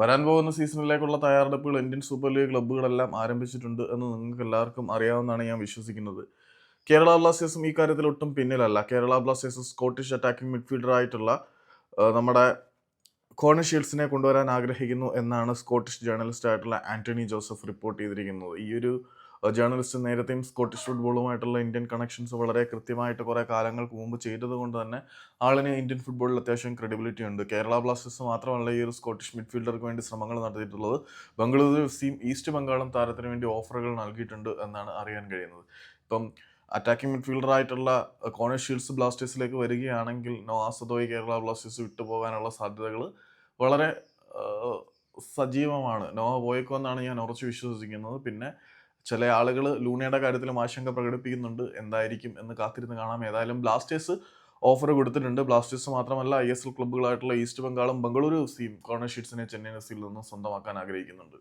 വരാൻ പോകുന്ന സീസണിലേക്കുള്ള തയ്യാറെടുപ്പുകൾ ഇന്ത്യൻ സൂപ്പർ ലീഗ് ക്ലബ്ബുകളെല്ലാം ആരംഭിച്ചിട്ടുണ്ട് എന്ന് നിങ്ങൾക്ക് എല്ലാവർക്കും അറിയാവുന്നതാണ് ഞാൻ വിശ്വസിക്കുന്നത്. കേരള ബ്ലാസ്റ്റേഴ്സും ഈ കാര്യത്തിൽ ഒട്ടും പിന്നിലല്ല. Kerala Blasters Scottish attacking midfielder ആയിട്ടുള്ള നമ്മുടെ കോണ ഷീൽസിനെ കൊണ്ടുവരാൻ ആഗ്രഹിക്കുന്നു എന്നാണ് സ്കോട്ടിഷ് ജേർണലിസ്റ്റ് ആയിട്ടുള്ള ആന്റണി ജോസഫ് റിപ്പോർട്ട് ചെയ്തിരിക്കുന്നത്. ഈ ഒരു ജേർണലിസ്റ്റ് നേരത്തെയും സ്കോട്ടിഷ് ഫുട്ബോളുമായിട്ടുള്ള ഇന്ത്യൻ കണക്ഷൻസ് വളരെ കൃത്യമായിട്ട് കുറേ കാലങ്ങൾക്ക് മുമ്പ് ചെയ്തതുകൊണ്ട് തന്നെ ആളിന് ഇന്ത്യൻ ഫുട്ബോളിൽ അത്യാവശ്യം ക്രെഡിബിലിറ്റി ഉണ്ട്. കേരള ബ്ലാസ്റ്റേഴ്സ് മാത്രമല്ല ഈ ഒരു സ്കോട്ടിഷ് മിഡ്ഫീൽഡർക്ക് വേണ്ടി ശ്രമങ്ങൾ നടത്തിയിട്ടുള്ളത്. ബംഗളൂരു എഫ് സിയും ഈസ്റ്റ് ബംഗാളും താരത്തിന് വേണ്ടി ഓഫറുകൾ നൽകിയിട്ടുണ്ട് എന്നാണ് അറിയാൻ കഴിയുന്നത്. ഇപ്പം അറ്റാക്കിംഗ് മിഡ്ഫീൽഡർ ആയിട്ടുള്ള കോണർ ഷീൽഡ്സ് ബ്ലാസ്റ്റേഴ്സിലേക്ക് വരികയാണെങ്കിൽ നോആസദോയി കേരള ബ്ലാസ്റ്റേഴ്സ് വിട്ടുപോകാനുള്ള സാധ്യതകൾ വളരെ സജീവമാണ്. നോവ പോയേക്കുമെന്നാണ് ഞാൻ ഉറച്ചു വിശ്വസിക്കുന്നത്. പിന്നെ ചില ആളുകൾ ലൂണയുടെ കാര്യത്തിലും ആശങ്ക പ്രകടിപ്പിക്കുന്നുണ്ട് എന്തായിരിക്കും എന്ന് കാത്തിരുന്ന് കാണാം. ഏതായാലും ബ്ലാസ്റ്റേഴ്സ് ഓഫർ കൊടുത്തിട്ടുണ്ട്. ബ്ലാസ്റ്റേഴ്സ് മാത്രമല്ല ഐ എസ് എൽ ക്ലബ്ബുകളായിട്ടുള്ള ഈസ്റ്റ് ബംഗാളും ബംഗളൂരു എഫ് സിയും കോർണർ ഷീറ്റ്സിനെ ചെന്നൈയിൻ എഫ് സിയിൽ നിന്നും സ്വന്തമാക്കാൻ ആഗ്രഹിക്കുന്നുണ്ട്.